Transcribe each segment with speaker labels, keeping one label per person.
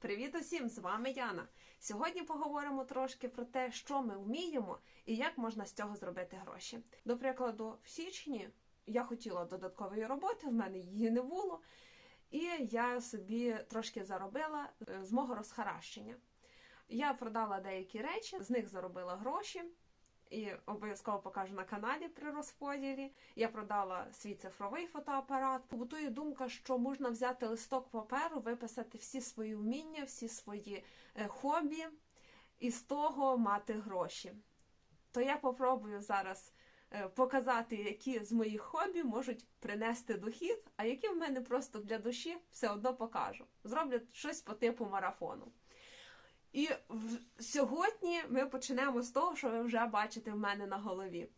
Speaker 1: Привіт усім! З вами Яна. Сьогодні поговоримо трошки про те, що ми вміємо і як можна з цього зробити гроші. До прикладу, в січні я хотіла додаткової роботи, в мене її не було, і я собі трошки заробила е, з мого розхаращення. Я продала деякі речі, з них заробила гроші. І обов'язково покажу на каналі при розподілі. Я продала свій цифровий фотоапарат. Побутує думка, що можна взяти листок паперу, виписати всі свої вміння, всі свої е, хобі, і з того мати гроші. То я попробую зараз е, показати, які з моїх хобі можуть принести дохід, а які в мене просто для душі все одно покажу. Зроблю щось по типу марафону. І в... сьогодні ми почнемо з того, що ви вже бачите в мене на голові.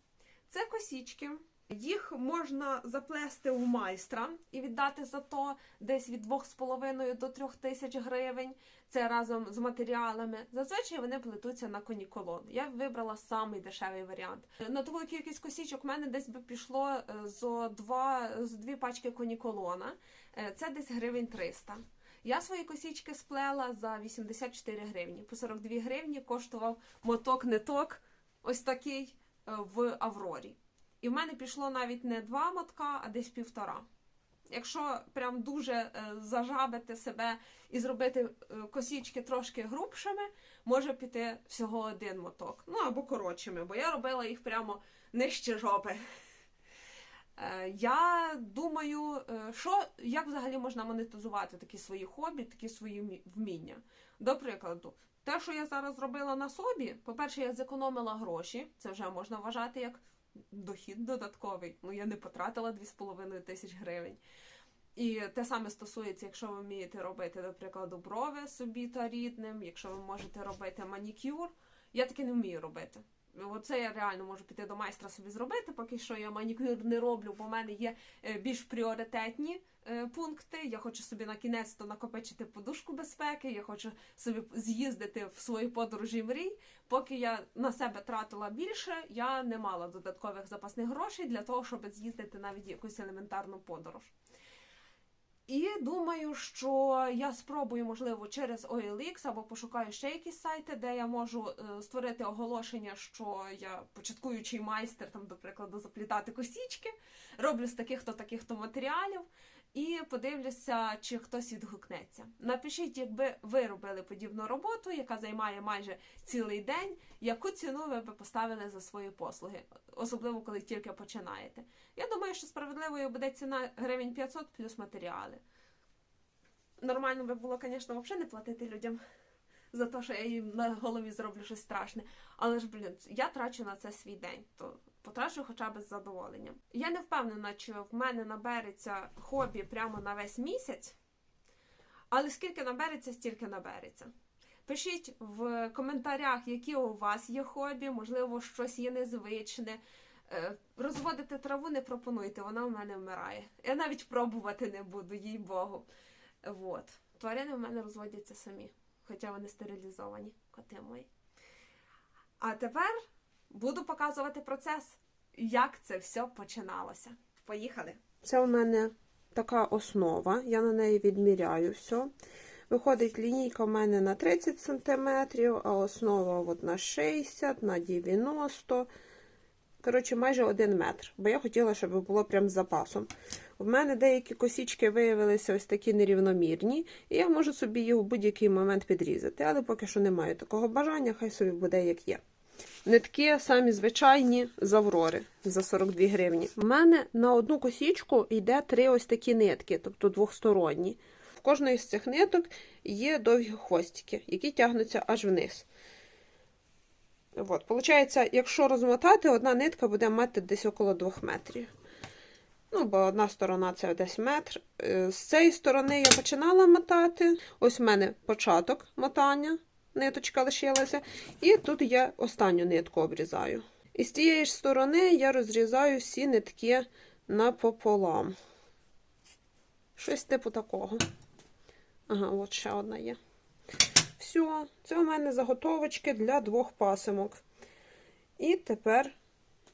Speaker 1: Це косічки. Їх можна заплести у майстра і віддати за то десь від 2,5 до 3 тисяч гривень. Це разом з матеріалами. Зазвичай вони плетуться на коніколон. Я вибрала самий дешевий варіант. На таку кількість косічок в мене десь би пішло е, зо два, з дві пачки коніколона. Е, Це десь гривень 300. Я свої косічки сплела за 84 гривні. По 42 гривні коштував моток-ниток ось такий е, в Аврорі. І в мене пішло навіть не два мотка, а десь півтора. Якщо прям дуже е, зажабити себе і зробити е, косічки трошки грубшими, може піти всього один моток. Ну або коротшими, бо я робила їх прямо нижче жопи. Е, Я думаю, е, що як взагалі можна монетизувати такі свої хобі, такі свої вміння. До прикладу, те, що я зараз зробила на собі, по-перше, я зекономила гроші, це вже можна вважати як дохід додатковий. Ну, я не потратила 2,5 тисяч гривень. І те саме стосується, якщо ви вмієте робити, до прикладу, брови собі та рідним, якщо ви можете робити манікюр. Я таки не вмію робити. Оце я реально можу піти до майстра собі зробити. Поки що я манікюр не роблю, бо в мене є е, більш пріоритетні е, пункти. Я хочу собі на кінець то накопичити подушку безпеки. Я хочу собі з'їздити в свої подорожі мрій. Поки я на себе тратила більше, я не мала додаткових запасних грошей для того, щоб з'їздити навіть якусь елементарну подорож. І думаю, що я спробую, можливо, через OLX або пошукаю ще якісь сайти, де я можу е, створити оголошення, що я початкуючий майстер, там, до прикладу, заплітати косічки, роблю з таких-то таких-то матеріалів. І подивлюся, чи хтось відгукнеться. Напишіть, якби ви робили подібну роботу, яка займає майже цілий день, яку ціну ви би поставили за свої послуги, особливо коли тільки починаєте. Я думаю, що справедливою буде ціна гривень 500 плюс матеріали. Нормально би було, звісно, взагалі не платити людям за те, що я їм на голові зроблю щось страшне. Але ж, блін, я трачу на це свій день, то потрачу хоча б з задоволенням. Я не впевнена, чи в мене набереться хобі прямо на весь місяць, але скільки набереться, стільки набереться. Пишіть в коментарях, які у вас є хобі, можливо, щось є незвичне. Е, Розводити траву не пропонуйте, вона в мене вмирає. Я навіть пробувати не буду, їй Богу. Вот. Тварини в мене розводяться самі, хоча вони стерилізовані, коти мої. А тепер буду показувати процес, як це все починалося. Поїхали! Це у мене така основа, я на неї відміряю все. Виходить, лінійка в мене на 30 см, а основа от на 60, на 90 Коротше, майже 1 метр, бо я хотіла, щоб було прям з запасом. У мене деякі косічки виявилися ось такі нерівномірні, і я можу собі їх в будь-який момент підрізати, але поки що не маю такого бажання, хай собі буде як є. Нитки самі звичайні з Аврори за 42 гривні. У мене на одну косічку йде три ось такі нитки, тобто двохсторонні. В кожної з цих ниток є довгі хвостики, які тягнуться аж вниз. От, Получається, якщо розмотати, одна нитка буде мати десь около 2 метрів. Ну, бо одна сторона це десь метр. Е, З цієї сторони я починала мотати. Ось в мене початок мотання, ниточка лишилася. І тут я останню нитку обрізаю. І з цієї ж сторони я розрізаю всі нитки напополам. Щось типу такого. Ага, от ще одна є. Все, це у мене заготовочки для двох пасимок. І тепер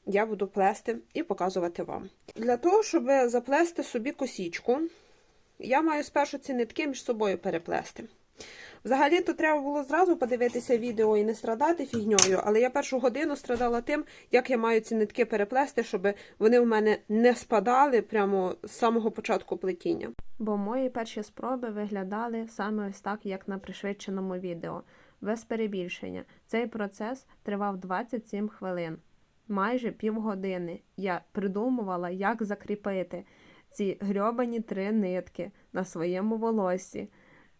Speaker 1: я буду плести і показувати вам. Для того, щоб заплести собі косічку, я маю спершу ці нитки між собою переплести.
Speaker 2: Взагалі то треба було зразу подивитися відео і не страдати фігньою, але я першу годину страдала тим, як я маю ці нитки переплести, щоб вони в мене не спадали прямо з самого початку плетіння.
Speaker 1: Бо мої перші спроби виглядали саме ось так, як на пришвидшеному відео. Без перебільшення. Цей процес тривав 27 хвилин. Майже півгодини я придумувала, як закріпити ці грьобані три нитки на своєму волоссі.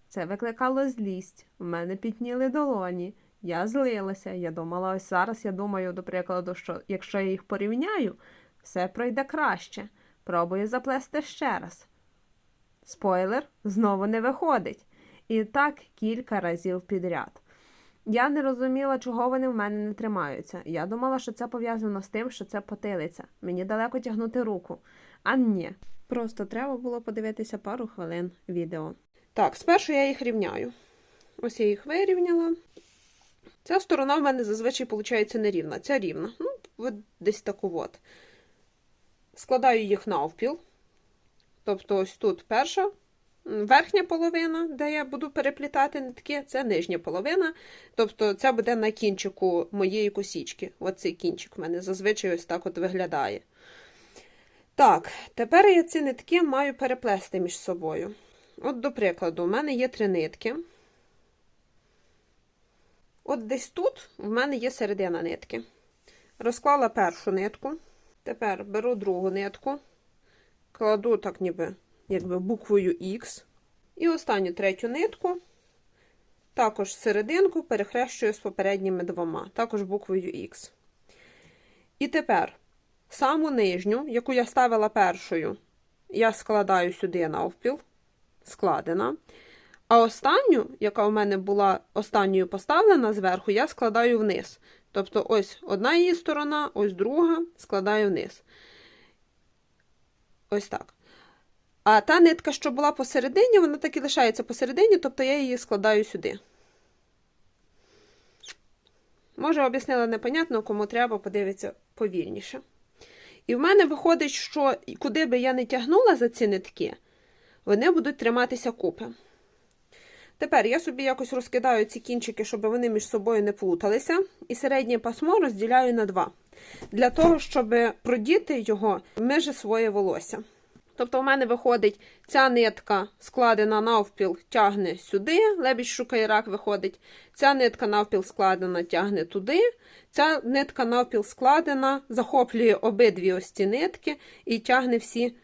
Speaker 1: Це викликало злість. В мене пітніли долоні. Я злилася. Я думала, ось зараз я думаю, до прикладу, що якщо я їх порівняю, все пройде краще. Пробую заплести ще раз. Спойлер знову не виходить. І так кілька разів підряд. Я не розуміла, чого вони в мене не тримаються. Я думала, що це пов'язано з тим, що це потилиця. Мені далеко тягнути руку. А ні. Просто треба було подивитися пару хвилин відео.
Speaker 2: Так, спершу я їх рівняю. Ось я їх вирівняла. Ця сторона в мене зазвичай виходить нерівна. Ця рівна. Ну, десь таку от. Складаю їх навпіл. Тобто, ось тут перша верхня половина, де я буду переплітати нитки, це нижня половина. Тобто, це буде на кінчику моєї косічки. Оцей кінчик в мене зазвичай ось так от виглядає. Так, тепер я ці нитки маю переплести між собою. От, до прикладу, у мене є три нитки. От десь тут в мене є середина нитки. Розклала першу нитку. Тепер беру другу нитку, кладу так, ніби якби буквою Х. І останню третю нитку, також серединку перехрещую з попередніми двома, також буквою Х. І тепер саму нижню, яку я ставила першою, я складаю сюди навпіл, складена. А останню, яка у мене була останньою поставлена зверху, я складаю вниз. Тобто, ось одна її сторона, ось друга, складаю вниз. Ось так. А та нитка, що була посередині, вона так і лишається посередині, тобто я її складаю сюди. Може, об'яснила непонятно, кому треба, подивитися повільніше. І в мене виходить, що куди би я не тягнула за ці нитки, вони будуть триматися купи. Тепер я собі якось розкидаю ці кінчики, щоб вони між собою не плуталися, і середнє пасмо розділяю на два. Для того, щоб продіти його межі своє волосся. Тобто, в мене виходить ця нитка складена навпіл, тягне сюди, лебідь шукає рак виходить. Ця нитка навпіл складена, тягне туди. Ця нитка навпіл складена, захоплює обидві ось ці нитки і тягне всі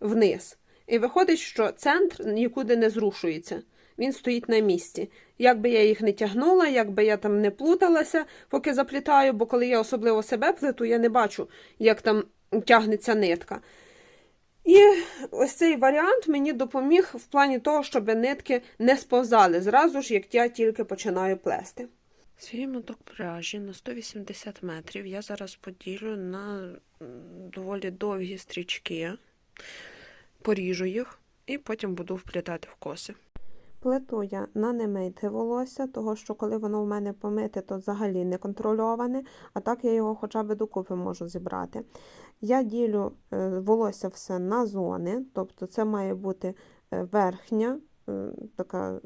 Speaker 2: вниз. І виходить, що центр нікуди не зрушується. Він стоїть на місці. Як би я їх не тягнула, як би я там не плуталася, поки заплітаю, бо коли я особливо себе плету, я не бачу, як там тягнеться нитка. І ось цей варіант мені допоміг в плані того, щоб нитки не сповзали зразу ж, як я тільки починаю плести. Свій моток пряжі на 180 метрів я зараз поділю на доволі довгі стрічки, поріжу їх і потім буду вплітати в коси.
Speaker 1: Плету я на немите волосся, того що коли воно в мене помите, то взагалі не контрольоване, а так я його хоча б докупи можу зібрати. Я ділю е, волосся все на зони, тобто це має бути е, верхня, е, така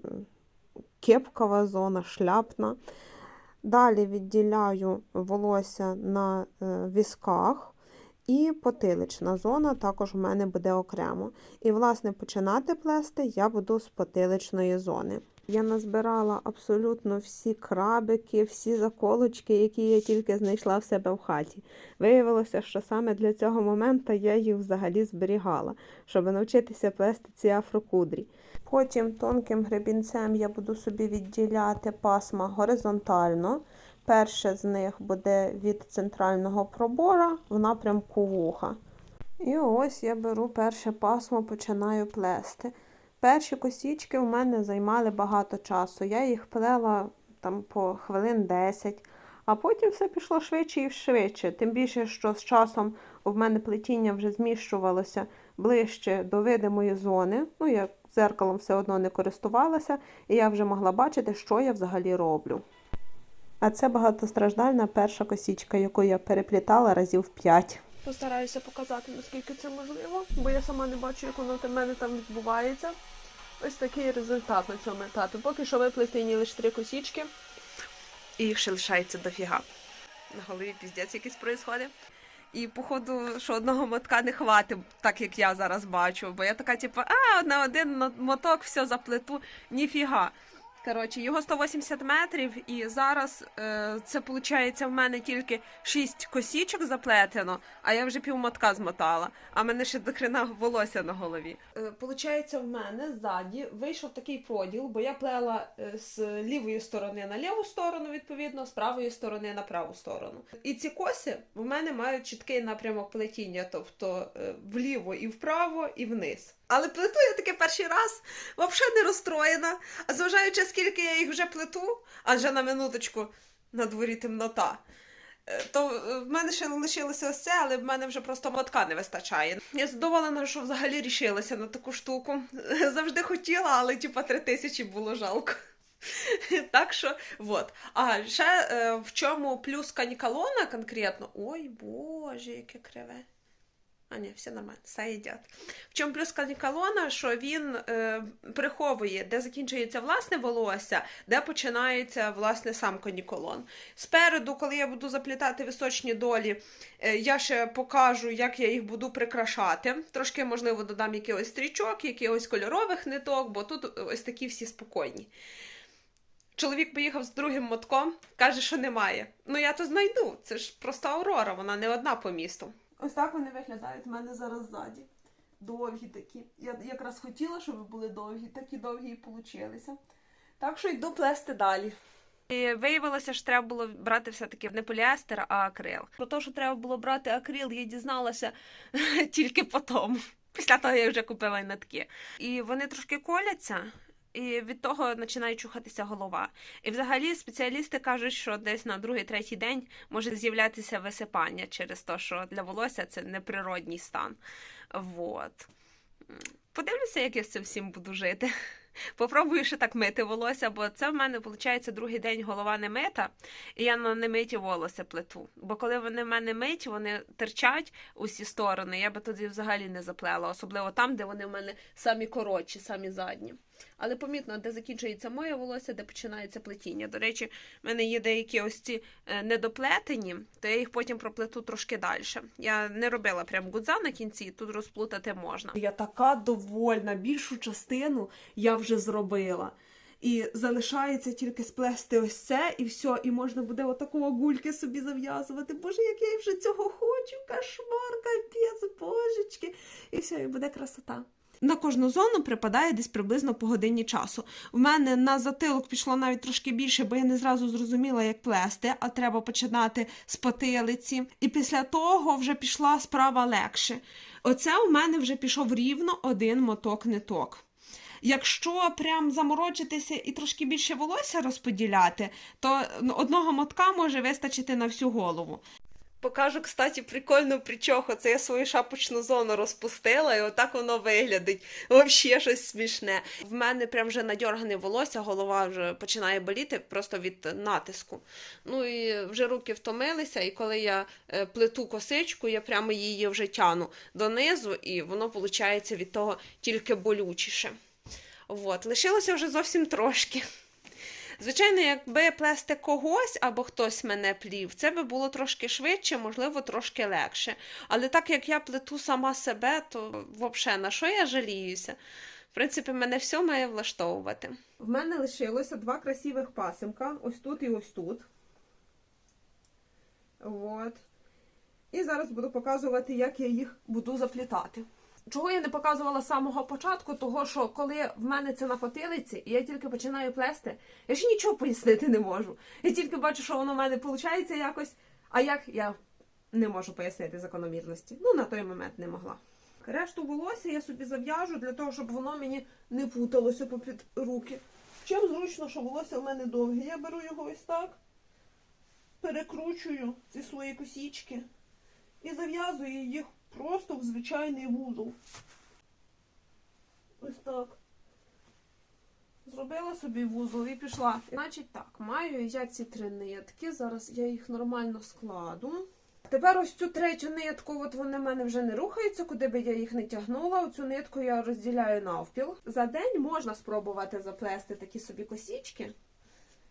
Speaker 1: кепкова зона, шляпна. Далі відділяю волосся на вісках. І потилична зона також в мене буде окремо. І, власне, починати плести я буду з потиличної зони. Я назбирала абсолютно всі крабики, всі заколочки, які я тільки знайшла в себе в хаті. Виявилося, що саме для цього моменту я їх взагалі зберігала, щоб навчитися плести ці афрокудрі. Потім тонким гребінцем я буду собі відділяти пасма горизонтально. Перше з них буде від центрального пробора в напрямку вуха. І ось я беру перше пасмо, починаю плести. Перші косічки в мене займали багато часу. Я їх плела там по хвилин 10, а потім все пішло швидше і швидше. Тим більше, що з часом в мене плетіння вже зміщувалося ближче до видимої зони. Ну, я зеркалом все одно не користувалася, і я вже могла бачити, що я взагалі роблю. А це багатостраждальна перша косічка, яку я переплітала разів 5.
Speaker 2: Постараюся показати, наскільки це можливо, бо я сама не бачу, як воно в мене там відбувається. Ось такий результат на цьому етапі. Поки що виплетені лише три косічки. І їх ще лишається дофіга. На голові піздець якийсь происходить. І походу, що одного мотка не хватить, так як я зараз бачу. Бо я така, типу, а, на один моток все заплету, ніфіга. Коротше, його 180 метрів, і зараз е, це виходить в мене тільки 6 косічок заплетено, а я вже півмотка змотала, а мене ще до хрена волосся на голові. Е, Получається, в мене ззаді вийшов такий поділ, бо я плела е, з лівої сторони на ліву сторону, відповідно, з правої сторони на праву сторону. І ці коси в мене мають чіткий напрямок плетіння, тобто е, вліво і вправо, і вниз. Але плету я таке перший раз, взагалі не розстроєна. А зважаючи, скільки я їх вже плету, адже на минуточку на дворі темнота. е, То е, в мене ще лишилося ось це, але в мене вже просто мотка не вистачає. Я задоволена, що взагалі рішилася на таку штуку. Завжди хотіла, але типа три тисячі було жалко. Так що, вот. А ще е, в чому плюс канікалона конкретно? Ой, боже, яке криве. А, ні, все нормально, все їдять. В чому плюс канікалона, що він е, приховує, де закінчується власне волосся, де починається власне сам каніколон. Спереду, коли я буду заплітати височні долі, е, я ще покажу, як я їх буду прикрашати. Трошки, можливо, додам якихось стрічок, якихось кольорових ниток, бо тут ось такі всі спокійні. Чоловік поїхав з другим мотком, каже, що немає. Ну я то знайду. Це ж просто Аурора, вона не одна по місту. Ось так вони виглядають в мене зараз ззаді. Довгі такі. Я якраз хотіла, щоб були довгі, такі довгі і получилися. Так що йду плести далі. І виявилося, що треба було брати все-таки не поліестер, а акрил. Про те, що треба було брати акрил, я дізналася тільки потім. Після того я вже купила й нитки. І вони трошки коляться, і від того починає чухатися голова. І взагалі спеціалісти кажуть, що десь на другий-третій день може з'являтися висипання через те, що для волосся це неприродній стан. Вот. Подивлюся, як я з цим всім буду жити. Попробую ще так мити волосся, бо це в мене виходить другий день голова не мита, і я на немиті волосся плету. Бо коли вони в мене миті, вони терчать усі сторони. Я би тоді взагалі не заплела, особливо там, де вони в мене самі коротші, самі задні. Але помітно, де закінчується моє волосся, де починається плетіння. До речі, в мене є деякі ось ці е, недоплетені, то я їх потім проплету трошки далі. Я не робила прям гудза на кінці, тут розплутати можна.
Speaker 1: Я така довольна, більшу частину я вже зробила. І залишається тільки сплести ось це, і все, і можна буде отакого гульки собі зав'язувати. Боже, як я вже цього хочу! Кошмар, капець, божечки. І все, і буде красота. На кожну зону припадає десь приблизно по годині часу. В мене на затилок пішло навіть трошки більше, бо я не зразу зрозуміла, як плести, а треба починати з потилиці. І після того вже пішла справа легше. Оце у мене вже пішов рівно один моток ниток. Якщо прям заморочитися і трошки більше волосся розподіляти, то одного мотка може вистачити на всю голову. Покажу, кстати, прикольну причоху. Це я свою шапочну зону розпустила, і отак воно виглядить. Взагалі щось смішне. В мене прям вже надьоргане волосся, голова вже починає боліти просто від натиску. Ну і вже руки втомилися, і коли я е, плету косичку, я прямо її вже тяну донизу, і воно виходить від того тільки болючіше. От, лишилося вже зовсім трошки. Звичайно, якби плести когось або хтось мене плів, це би було трошки швидше, можливо, трошки легше. Але так як я плету сама себе, то взагалі на що я жаліюся? В принципі, мене все має влаштовувати. В мене лишилося два красивих пасимка, ось тут і ось тут. От. І зараз буду показувати, як я їх буду заплітати. Чого я не показувала з самого початку? Того, що коли в мене це на потилиці, і я тільки починаю плести, я ж нічого пояснити не можу. Я тільки бачу, що воно в мене виходить якось, а як я не можу пояснити закономірності. Ну, на той момент не могла. Решту волосся я собі зав'яжу для того, щоб воно мені не путалося попід руки. Чим зручно, що волосся в мене довге. Я беру його ось так, перекручую ці свої косічки і зав'язую їх просто в звичайний вузол. Ось так. Зробила собі вузол і пішла. Значить так, маю я ці три нитки. Зараз я їх нормально складу.
Speaker 2: Тепер ось цю третю нитку, от вони в мене вже не рухаються, куди би я їх не тягнула. Оцю нитку я розділяю навпіл. За день можна спробувати заплести такі собі косічки,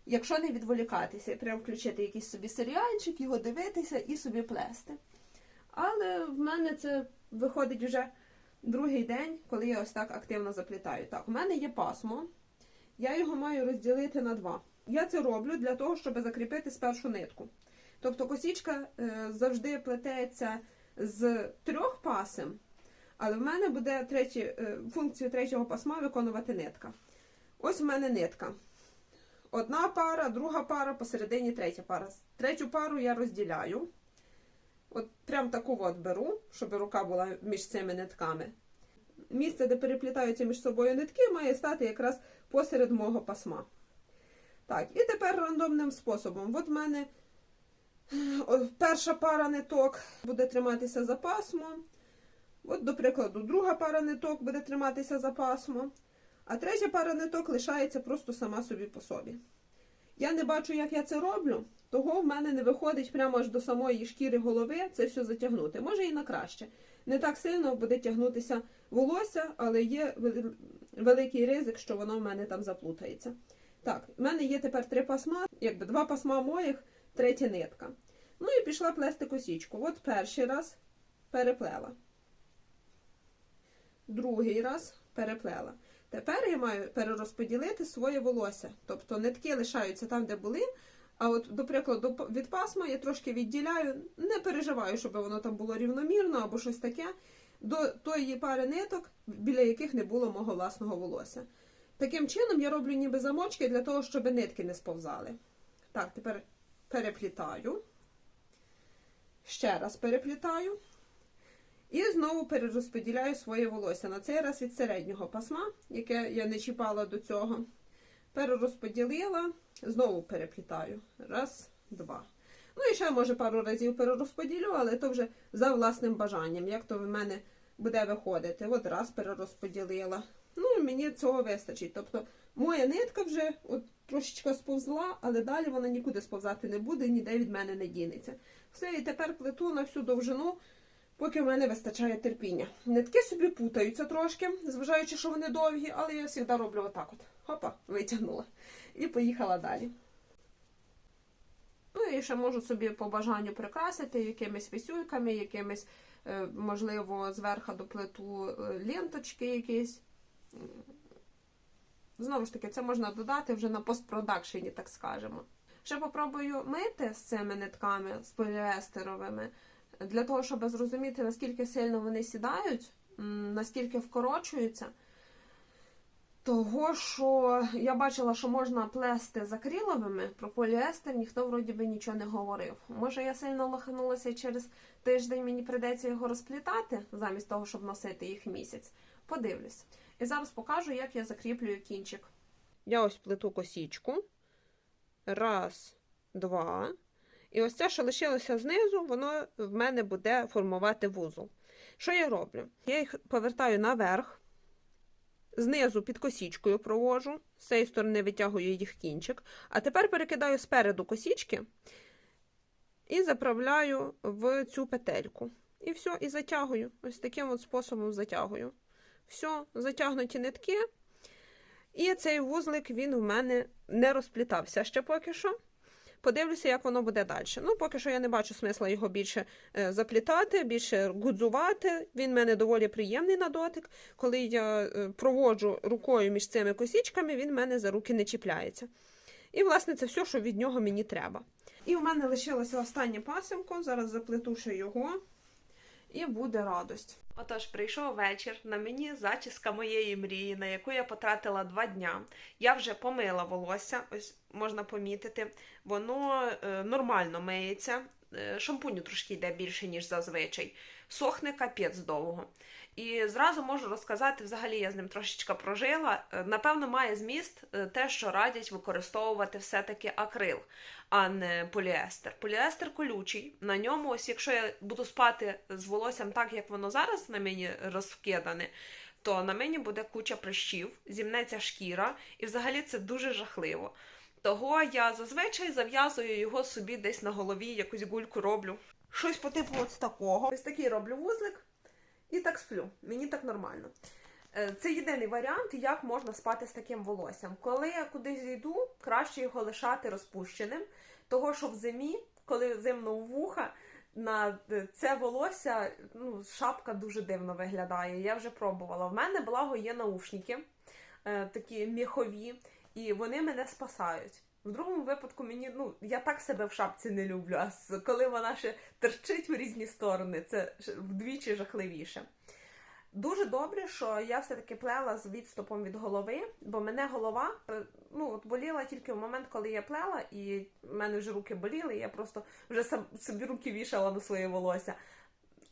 Speaker 2: якщо не відволікатися, і прям включити якийсь собі серіальчик, його дивитися і собі плести. Але в мене це виходить вже другий день, коли я ось так активно заплітаю. Так, у мене є пасмо, я його маю розділити на два. Я це роблю для того, щоб закріпити спершу нитку. Тобто косічка е, завжди плететься з трьох пасем, але в мене буде третій, е, функцію третього пасма виконувати нитка. Ось в мене нитка. Одна пара, друга пара, посередині третя пара. Третю пару я розділяю. От прям таку от беру, щоб рука була між цими нитками. Місце, де переплітаються між собою нитки, має стати якраз посеред мого пасма. Так, і тепер рандомним способом. От в мене перша пара ниток буде триматися за пасмо. От, до прикладу, друга пара ниток буде триматися за пасмо, а третя пара ниток лишається просто сама собі по собі. Я не бачу, як я це роблю, того в мене не виходить прямо аж до самої шкіри голови це все затягнути. Може і на краще. Не так сильно буде тягнутися волосся, але є великий ризик, що воно в мене там заплутається. Так, в мене є тепер три пасма, якби два пасма моїх, третя нитка. Ну і пішла плести косічку. От перший раз переплела. Другий раз переплела. Тепер я маю перерозподілити своє волосся. Тобто нитки лишаються там, де були. А от, до прикладу, від пасма я трошки відділяю, не переживаю, щоб воно там було рівномірно або щось таке, до тої пари ниток, біля яких не було мого власного волосся. Таким чином я роблю ніби замочки для того, щоб нитки не сповзали. Так, тепер переплітаю. Ще раз переплітаю. І знову перерозподіляю своє волосся. На цей раз від середнього пасма, яке я не чіпала до цього. Перерозподілила, знову переплітаю. Раз, два. Ну і ще, може, пару разів перерозподілю, але то вже за власним бажанням, як то в мене буде виходити. От раз перерозподілила. Ну і мені цього вистачить. Тобто моя нитка вже от трошечка сповзла, але далі вона нікуди сповзати не буде, ніде від мене не дінеться. Все, і тепер плету на всю довжину, поки в мене вистачає терпіння. Нитки собі путаються трошки, зважаючи, що вони довгі, але я завжди роблю отак от. Хопа, витягнула. І поїхала далі. Ну і ще можу собі по бажанню прикрасити якимись висюльками, якимись, е, можливо, зверху до плиту е, ленточки якісь. Знову ж таки, це можна додати вже на постпродакшені, так скажемо. Ще попробую мити з цими нитками, з поліестеровими, для того, щоб зрозуміти, наскільки сильно вони сідають, наскільки вкорочуються. Того, що я бачила, що можна плести з акриловими, про поліестер ніхто вроді би нічого не говорив. Може, я сильно лоханулася і через тиждень мені прийдеться його розплітати, замість того, щоб носити їх місяць. Подивлюсь. І зараз покажу, як я закріплюю кінчик. Я ось плету косічку. Раз, два. І ось це, що лишилося знизу, воно в мене буде формувати вузол. Що я роблю? Я їх повертаю наверх, знизу під косічкою провожу, з цієї сторони витягую їх кінчик, а тепер перекидаю спереду косічки і заправляю в цю петельку. І все, і затягую. Ось таким от способом затягую. Все, затягнуті нитки. І цей вузлик він у мене не розплітався ще поки що. Подивлюся, як воно буде далі. Ну, поки що я не бачу смисла його більше е, заплітати, більше гудзувати. Він в мене доволі приємний на дотик. Коли я е, проводжу рукою між цими косічками, він в мене за руки не чіпляється. І, власне, це все, що від нього мені треба. І в мене лишилося останнє пасимко. Зараз заплету ще його. І буде радость. Отож, прийшов вечір. На мені зачіска моєї мрії, на яку я потратила два дня. Я вже помила волосся, ось можна помітити. Воно е, нормально миється. Е, шампуню трошки йде більше, ніж зазвичай. Сохне капець довго. І зразу можу розказати, взагалі я з ним трошечка прожила. Е, Напевно, має зміст е, те, що радять використовувати все-таки акрил, а не поліестер. Поліестер колючий. На ньому, ось якщо я буду спати з волоссям так, як воно зараз на мені розкидане, то на мені буде куча прищів, зімнеться шкіра, і взагалі це дуже жахливо. Того я зазвичай зав'язую його собі десь на голові, якусь гульку роблю.
Speaker 1: щось по типу ось такого. Ось такий роблю вузлик і так сплю. Мені так нормально. Е, Це єдиний варіант, як можна спати з таким волоссям. Коли я кудись йду, краще його лишати розпущеним, того що в зимі, коли зимно в вуха, на е, це волосся, ну, шапка дуже дивно виглядає. Я вже пробувала. В мене, благо, є наушники, е, такі міхові, і вони мене спасають. В другому випадку мені, ну, я так себе в шапці не люблю, а коли вона ще терчить в різні сторони, це вдвічі жахливіше. Дуже добре, що я все-таки плела з відступом від голови, бо мене голова е, ну, от боліла тільки в момент, коли я плела, і в мене вже руки боліли, і я просто вже сам собі руки вішала на своє волосся.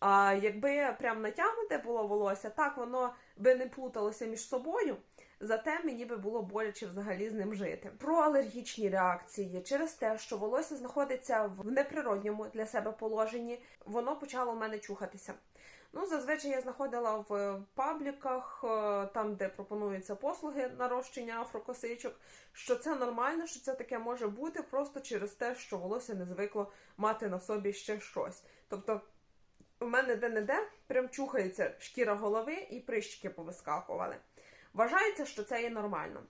Speaker 1: А якби прям натягнуте було волосся, так воно би не плуталося між собою, зате мені би було боляче взагалі з ним жити. Про алергічні реакції через те, що волосся знаходиться в неприродньому для себе положенні, воно почало в мене чухатися. Ну, зазвичай я знаходила в пабліках, е, там, де пропонуються послуги нарощення афрокосичок, що це нормально, що це таке може бути просто через те, що волосся не звикло мати на собі ще щось. Тобто, у мене де-не-де прям чухається шкіра голови і прищики повискакували. Вважається, що це є нормально.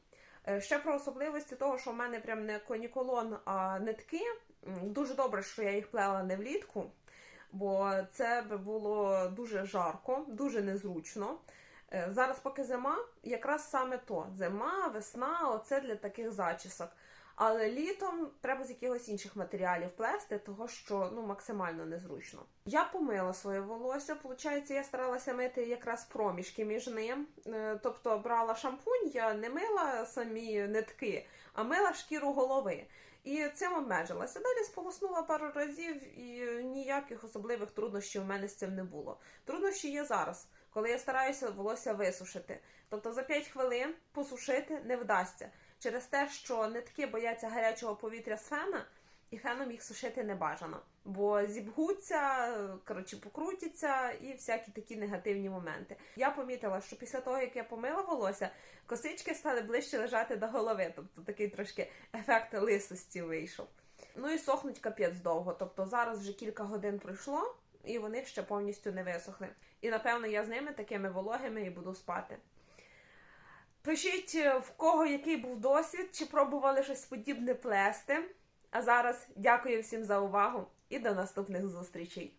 Speaker 1: Е, Ще про особливості того, що в мене прям не коніколон, а нитки. Дуже добре, що я їх плела не влітку, бо це би було дуже жарко, дуже незручно. Е, Зараз, поки зима, якраз саме то. Зима, весна, оце для таких зачісок. Але літом треба з якихось інших матеріалів плести, того що ну максимально незручно. Я помила своє волосся. Получається, я старалася мити якраз проміжки між ним. Е, Тобто брала шампунь, я не мила самі нитки, а мила шкіру голови. І цим обмежилася. Далі сполоснула пару разів, і ніяких особливих труднощів у мене з цим не було. Труднощі є зараз, коли я стараюся волосся висушити. Тобто за 5 хвилин посушити не вдасться через те, що нитки бояться гарячого повітря з фена, і феном їх сушити не бажано. Бо зібгуться, коротше, покрутяться і всякі такі негативні моменти. Я помітила, що після того, як я помила волосся, косички стали ближче лежати до голови. Тобто такий трошки ефект лисості вийшов. Ну і сохнуть капець довго. Тобто зараз вже кілька годин пройшло, і вони ще повністю не висохли. І напевно я з ними такими вологими і буду спати. Пишіть, е, в кого який був досвід, чи пробували щось подібне плести. А зараз дякую всім за увагу і до наступних зустрічей.